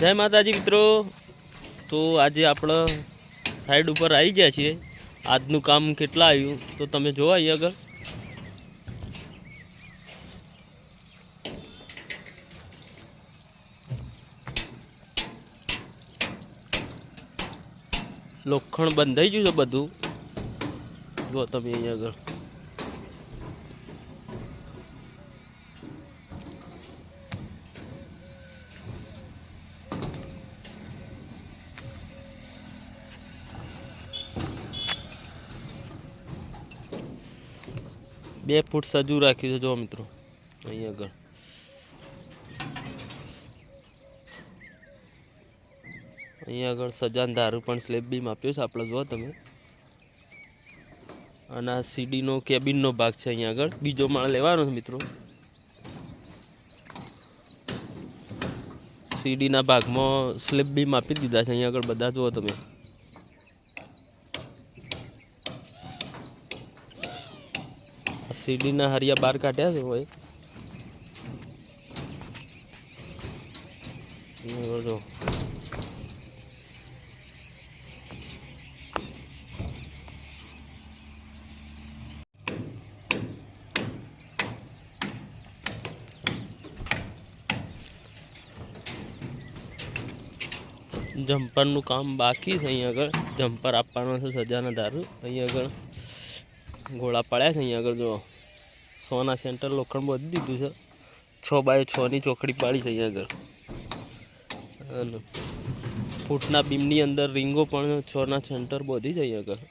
જય માતાજી મિત્રો. તો આજે આપણે સાઈડ ઉપર આવી ગયા છીએ. આજનું કામ કેટલા આવ્યું તો તમે જોવા અહીં આગળ. લોખંડ બંધાઈ ગયું છે બધું. જો તમે અહીં આગળ. બે ફૂટ સજુ રાખ્યું છે, જો મિત્રો. અહીં આગળ. અહીં આગળ સજાન ધારું પણ સ્લેબ બી આપ્યો છે, આપણે જુઓ તમે. અને આ સીડીનો, કેબિનનો ભાગ છે અહીં આગળ. બીજો માળ લેવાનો છે, મિત્રો. સીડીના ભાગમાં સ્લેબ બી માપી દીધા છે, અહીં આગળ બધા જુઓ તમે. સીડીના હરિયા બહાર કાઢ્યા છે હોય જો. જમ્પરનું કામ બાકી છે અહીં આગળ. જમ્પર આપવાનો છે સજાના દારૂ. અહીં આગળ ગોળા પડ્યા છે અહીં આગળ જો. સોના સેન્ટર લોખંડ બધું દીધું છે. છ બાય છની ચોકડી પાડી છે અહીં આગળ. અને ફૂટના બીમની અંદર રીંગો પણ છના સેન્ટર બધી છે અહીં આગળ.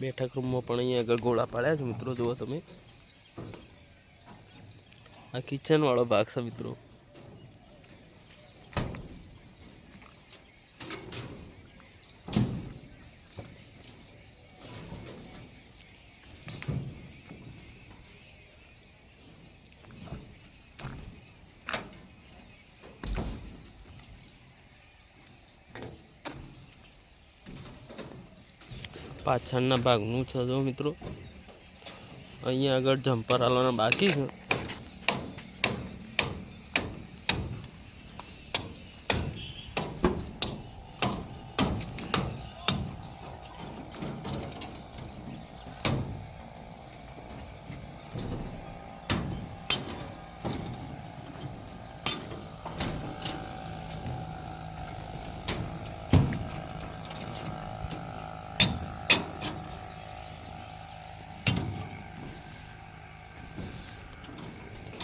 બેઠક રૂમમાં પણ અહીંયા આગળ ગોળા પાડ્યા છે મિત્રો, જુઓ તમે. આ કિચન વાળો ભાગ છે, મિત્રો. પાછળના ભાગનું છે, જો મિત્રો. અહીંયા આગળ જમ્પર હાલવાના બાકી છે.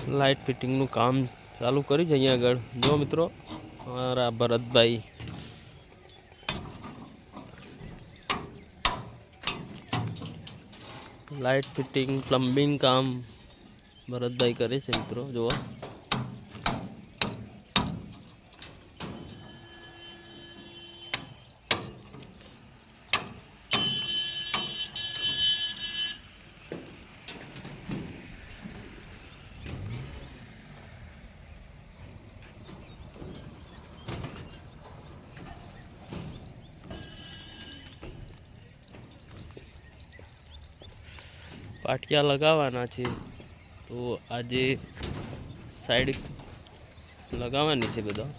લાઇટ ફિટિંગનું કામ ચાલુ કરી છે અહીંયા આગળ. જો મિત્રો, મારા ભરતભાઈ. લાઇટ ફિટિંગ, પ્લમ્બિંગ કામ ભરતભાઈ કરે છે મિત્રો, જુઓ. પાટિયા લગાવવાના છે. તો આજે સાઈડ લગાવવાની છે બધા.